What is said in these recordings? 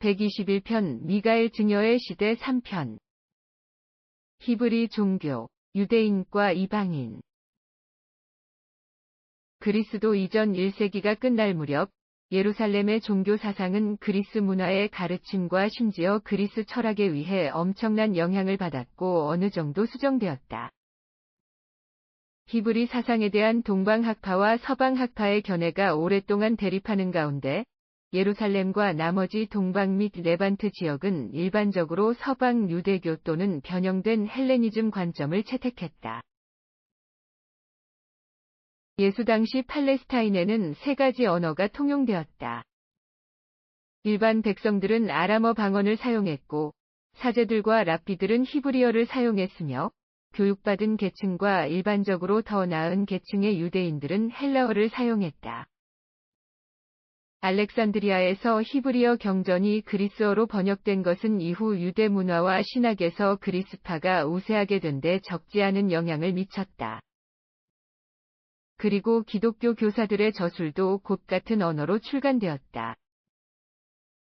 121편 미가엘 증여의 시대 3편 히브리 종교, 유대인과 이방인 그리스도 이전 1세기가 끝날 무렵 예루살렘의 종교 사상은 그리스 문화의 가르침과 심지어 그리스 철학에 의해 엄청난 영향을 받았고 어느 정도 수정되었다. 히브리 사상에 대한 동방학파와 서방학파의 견해가 오랫동안 대립하는 가운데 예루살렘과 나머지 동방 및 레반트 지역은 일반적으로 서방 유대교 또는 변형된 헬레니즘 관점을 채택했다. 예수 당시 팔레스타인에는 세 가지 언어가 통용되었다. 일반 백성들은 아람어 방언을 사용했고 사제들과 랍비들은 히브리어를 사용했으며 교육받은 계층과 일반적으로 더 나은 계층의 유대인들은 헬라어를 사용했다. 알렉산드리아에서 히브리어 경전이 그리스어로 번역된 것은 이후 유대 문화와 신학에서 그리스파가 우세하게 된 데 적지 않은 영향을 미쳤다. 그리고 기독교 교사들의 저술도 곧 같은 언어로 출간되었다.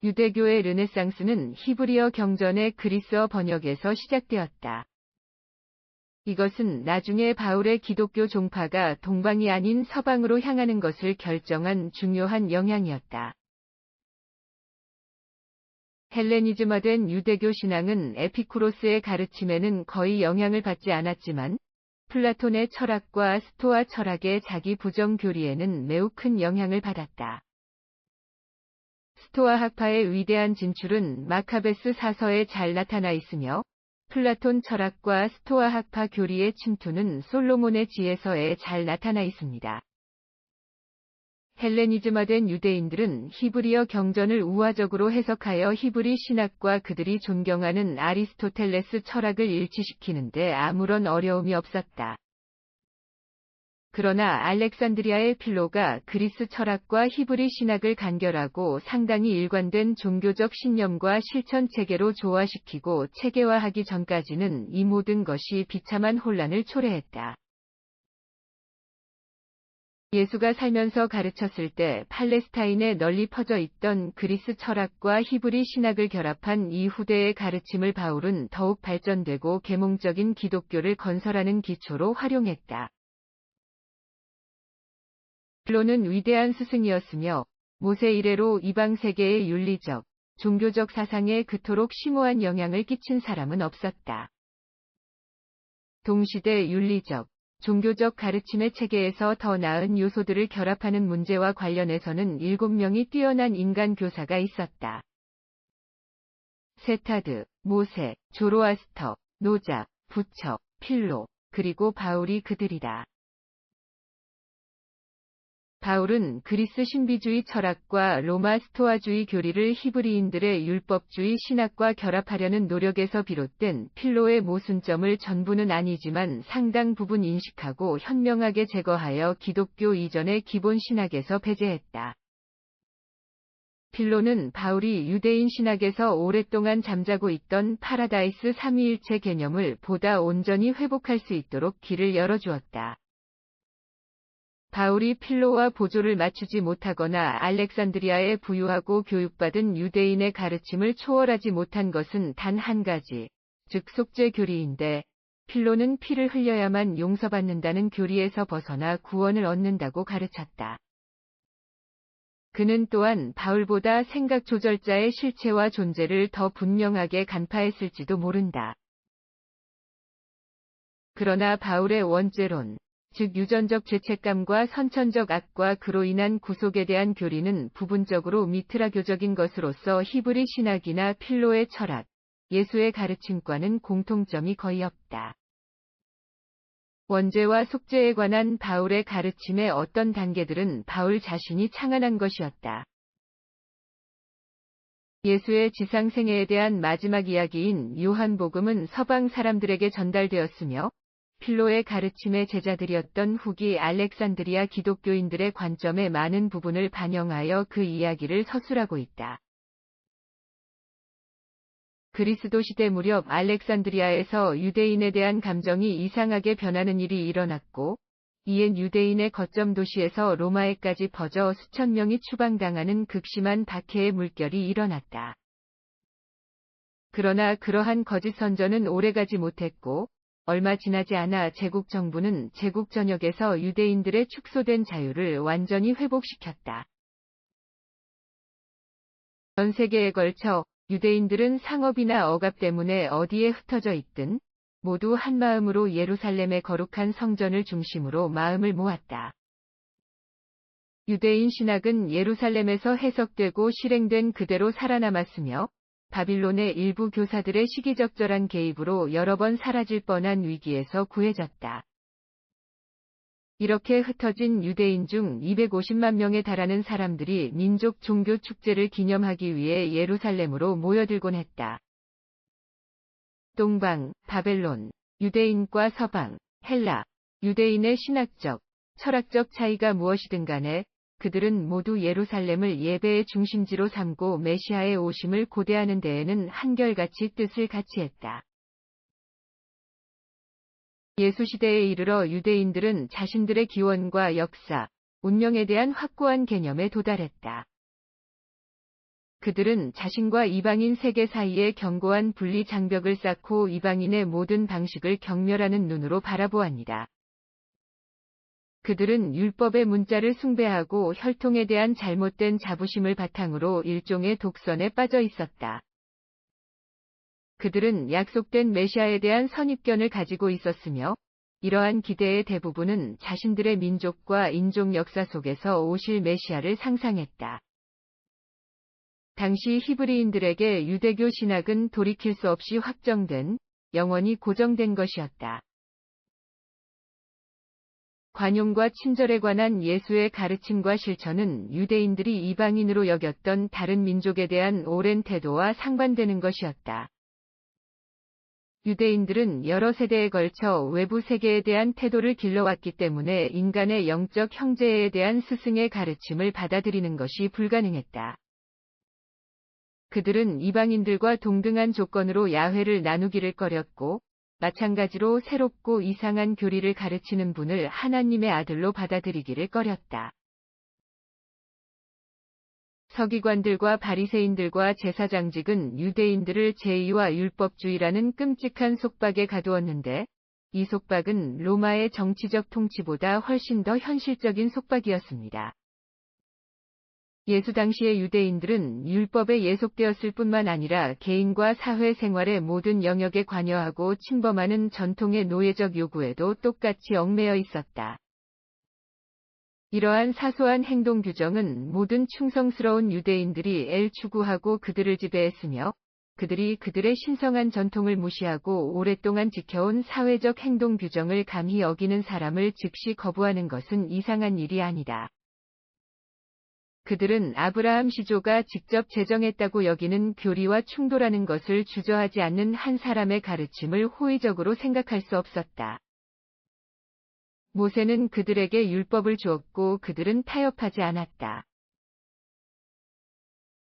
유대교의 르네상스는 히브리어 경전의 그리스어 번역에서 시작되었다. 이것은 나중에 바울의 기독교 종파가 동방이 아닌 서방으로 향하는 것을 결정한 중요한 영향이었다. 헬레니즘화된 유대교 신앙은 에피쿠로스의 가르침에는 거의 영향을 받지 않았지만 플라톤의 철학과 스토아 철학의 자기 부정 교리에는 매우 큰 영향을 받았다. 스토아 학파의 위대한 진출은 마카베스 사서에 잘 나타나 있으며 플라톤 철학과 스토아 학파 교리의 침투는 솔로몬의 지혜서에 잘 나타나 있습니다. 헬레니즘화된 유대인들은 히브리어 경전을 우화적으로 해석하여 히브리 신학과 그들이 존경하는 아리스토텔레스 철학을 일치시키는데 아무런 어려움이 없었다. 그러나 알렉산드리아의 필로가 그리스 철학과 히브리 신학을 간결하고 상당히 일관된 종교적 신념과 실천 체계로 조화시키고 체계화하기 전까지는 이 모든 것이 비참한 혼란을 초래했다. 예수가 살면서 가르쳤을 때 팔레스타인에 널리 퍼져 있던 그리스 철학과 히브리 신학을 결합한 이 후대의 가르침을 바울은 더욱 발전되고 계몽적인 기독교를 건설하는 기초로 활용했다. 플로는 위대한 스승이었으며 모세 이래로 이방 세계의 윤리적, 종교적 사상에 그토록 심오한 영향을 끼친 사람은 없었다. 동시대 윤리적, 종교적 가르침의 체계에서 더 나은 요소들을 결합하는 문제와 관련해서는 7명이 뛰어난 인간 교사가 있었다. 세타드, 모세, 조로아스터, 노자, 부처, 필로, 그리고 바울이 그들이다. 바울은 그리스 신비주의 철학과 로마 스토아주의 교리를 히브리인들의 율법주의 신학과 결합하려는 노력에서 비롯된 필로의 모순점을 전부는 아니지만 상당 부분 인식하고 현명하게 제거하여 기독교 이전의 기본 신학에서 배제했다. 필로는 바울이 유대인 신학에서 오랫동안 잠자고 있던 파라다이스 삼위일체 개념을 보다 온전히 회복할 수 있도록 길을 열어주었다. 바울이 필로와 보조를 맞추지 못하거나 알렉산드리아에 부유하고 교육받은 유대인의 가르침을 초월하지 못한 것은 단 한 가지, 즉 속죄 교리인데 필로는 피를 흘려야만 용서받는다는 교리에서 벗어나 구원을 얻는다고 가르쳤다. 그는 또한 바울보다 생각 조절자의 실체와 존재를 더 분명하게 간파했을지도 모른다. 그러나 바울의 원죄론, 즉 유전적 죄책감과 선천적 악과 그로 인한 구속에 대한 교리는 부분적으로 미트라교적인 것으로서 히브리 신학이나 필로의 철학, 예수의 가르침과는 공통점이 거의 없다. 원죄와 속죄에 관한 바울의 가르침의 어떤 단계들은 바울 자신이 창안한 것이었다. 예수의 지상생애에 대한 마지막 이야기인 요한복음은 서방 사람들에게 전달되었으며 필로의 가르침의 제자들이었던 후기 알렉산드리아 기독교인들의 관점의 많은 부분을 반영하여 그 이야기를 서술하고 있다. 그리스도 시대 무렵 알렉산드리아에서 유대인에 대한 감정이 이상하게 변하는 일이 일어났고, 이엔 유대인의 거점 도시에서 로마에까지 퍼져 수천 명이 추방당하는 극심한 박해의 물결이 일어났다. 그러나 그러한 거짓 선전은 오래가지 못했고 얼마 지나지 않아 제국 정부는 제국 전역에서 유대인들의 축소된 자유를 완전히 회복시켰다. 전 세계에 걸쳐 유대인들은 상업이나 억압 때문에 어디에 흩어져 있든 모두 한마음으로 예루살렘의 거룩한 성전을 중심으로 마음을 모았다. 유대인 신학은 예루살렘에서 해석되고 실행된 그대로 살아남았으며 바빌론의 일부 교사들의 시기적절한 개입으로 여러 번 사라질 뻔한 위기에서 구해졌다. 이렇게 흩어진 유대인 중 250만 명에 달하는 사람들이 민족 종교 축제를 기념하기 위해 예루살렘으로 모여들곤 했다. 동방, 바벨론, 유대인과 서방, 헬라, 유대인의 신학적, 철학적 차이가 무엇이든 간에 그들은 모두 예루살렘을 예배의 중심지로 삼고 메시아의 오심을 고대하는 데에는 한결같이 뜻을 같이 했다. 예수 시대에 이르러 유대인들은 자신들의 기원과 역사, 운명에 대한 확고한 개념에 도달했다. 그들은 자신과 이방인 세계 사이에 견고한 분리 장벽을 쌓고 이방인의 모든 방식을 경멸하는 눈으로 바라보았니다. 그들은 율법의 문자를 숭배하고 혈통에 대한 잘못된 자부심을 바탕으로 일종의 독선에 빠져 있었다. 그들은 약속된 메시아에 대한 선입견을 가지고 있었으며 이러한 기대의 대부분은 자신들의 민족과 인종 역사 속에서 오실 메시아를 상상했다. 당시 히브리인들에게 유대교 신학은 돌이킬 수 없이 확정된, 영원히 고정된 것이었다. 관용과 친절에 관한 예수의 가르침과 실천은 유대인들이 이방인으로 여겼던 다른 민족에 대한 오랜 태도와 상반되는 것이었다. 유대인들은 여러 세대에 걸쳐 외부 세계에 대한 태도를 길러왔기 때문에 인간의 영적 형제에 대한 스승의 가르침을 받아들이는 것이 불가능했다. 그들은 이방인들과 동등한 조건으로 야훼를 나누기를 꺼렸고 마찬가지로 새롭고 이상한 교리를 가르치는 분을 하나님의 아들로 받아들이기를 꺼렸다. 서기관들과 바리새인들과 제사장직은 유대인들을 제의와 율법주의라는 끔찍한 속박에 가두었는데 이 속박은 로마의 정치적 통치보다 훨씬 더 현실적인 속박이었습니다. 예수 당시의 유대인들은 율법에 예속되었을 뿐만 아니라 개인과 사회 생활의 모든 영역에 관여하고 침범하는 전통의 노예적 요구에도 똑같이 얽매여 있었다. 이러한 사소한 행동 규정은 모든 충성스러운 유대인들이 엘 추구하고 그들을 지배했으며 그들이 그들의 신성한 전통을 무시하고 오랫동안 지켜온 사회적 행동 규정을 감히 어기는 사람을 즉시 거부하는 것은 이상한 일이 아니다. 그들은 아브라함 시조가 직접 제정했다고 여기는 교리와 충돌하는 것을 주저하지 않는 한 사람의 가르침을 호의적으로 생각할 수 없었다. 모세는 그들에게 율법을 주었고 그들은 타협하지 않았다.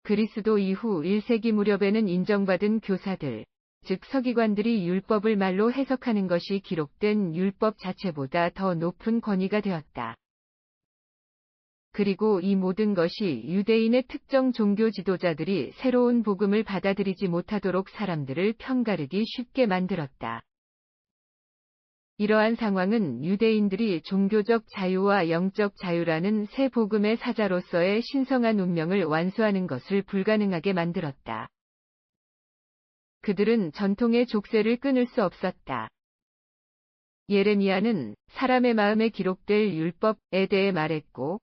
그리스도 이후 1세기 무렵에는 인정받은 교사들, 즉 서기관들이 율법을 말로 해석하는 것이 기록된 율법 자체보다 더 높은 권위가 되었다. 그리고 이 모든 것이 유대인의 특정 종교 지도자들이 새로운 복음을 받아들이지 못하도록 사람들을 편가르기 쉽게 만들었다. 이러한 상황은 유대인들이 종교적 자유와 영적 자유라는 새 복음의 사자로서의 신성한 운명을 완수하는 것을 불가능하게 만들었다. 그들은 전통의 족쇄를 끊을 수 없었다. 예레미야는 사람의 마음에 기록될 율법에 대해 말했고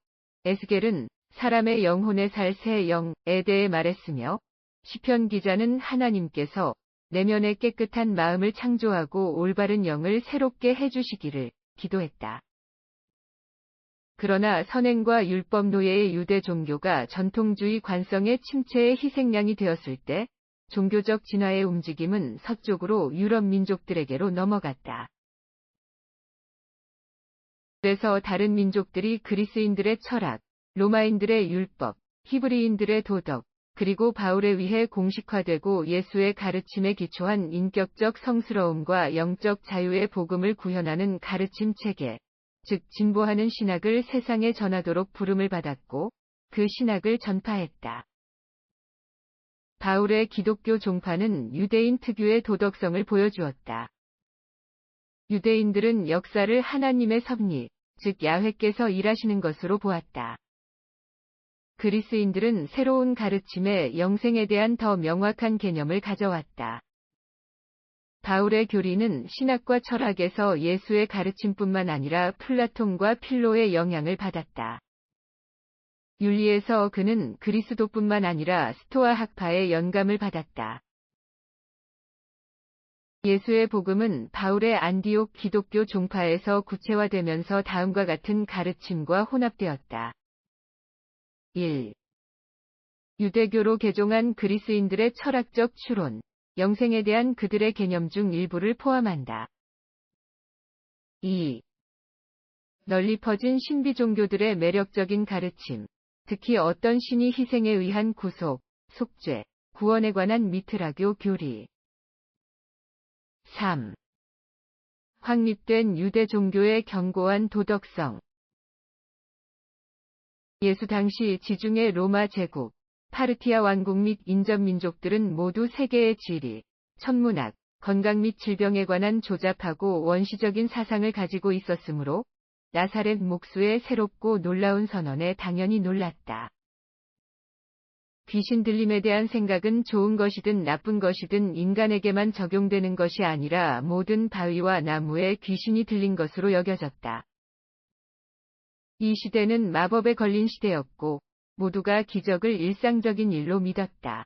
에스겔은 사람의 영혼에 살 새 영에 대해 말했으며 시편 기자는 하나님께서 내면의 깨끗한 마음을 창조하고 올바른 영을 새롭게 해주시기를 기도했다. 그러나 선행과 율법 노예의 유대 종교가 전통주의 관성의 침체의 희생양이 되었을 때 종교적 진화의 움직임은 서쪽으로 유럽 민족들에게로 넘어갔다. 그래서 다른 민족들이 그리스인들의 철학, 로마인들의 율법, 히브리인들의 도덕, 그리고 바울에 의해 공식화되고 예수의 가르침에 기초한 인격적 성스러움과 영적 자유의 복음을 구현하는 가르침 체계, 즉 진보하는 신학을 세상에 전하도록 부름을 받았고 그 신학을 전파했다. 바울의 기독교 종파는 유대인 특유의 도덕성을 보여주었다. 유대인들은 역사를 하나님의 섭리, 즉 야훼께서 일하시는 것으로 보았다. 그리스인들은 새로운 가르침에 영생에 대한 더 명확한 개념을 가져왔다. 바울의 교리는 신학과 철학에서 예수의 가르침뿐만 아니라 플라톤과 필로의 영향을 받았다. 윤리에서 그는 그리스도뿐만 아니라 스토아 학파의 영감을 받았다. 예수의 복음은 바울의 안디옥 기독교 종파에서 구체화되면서 다음과 같은 가르침과 혼합되었다. 1. 유대교로 개종한 그리스인들의 철학적 추론, 영생에 대한 그들의 개념 중 일부를 포함한다. 2. 널리 퍼진 신비 종교들의 매력적인 가르침, 특히 어떤 신이 희생에 의한 구속, 속죄, 구원에 관한 미트라교 교리. 3. 확립된 유대 종교의 견고한 도덕성. 예수 당시 지중해 로마 제국, 파르티아 왕국 및 인접 민족들은 모두 세계의 지리, 천문학, 건강 및 질병에 관한 조잡하고 원시적인 사상을 가지고 있었으므로 나사렛 목수의 새롭고 놀라운 선언에 당연히 놀랐다. 귀신 들림에 대한 생각은 좋은 것이든 나쁜 것이든 인간에게만 적용되는 것이 아니라 모든 바위와 나무에 귀신이 들린 것으로 여겨졌다. 이 시대는 마법에 걸린 시대였고 모두가 기적을 일상적인 일로 믿었다.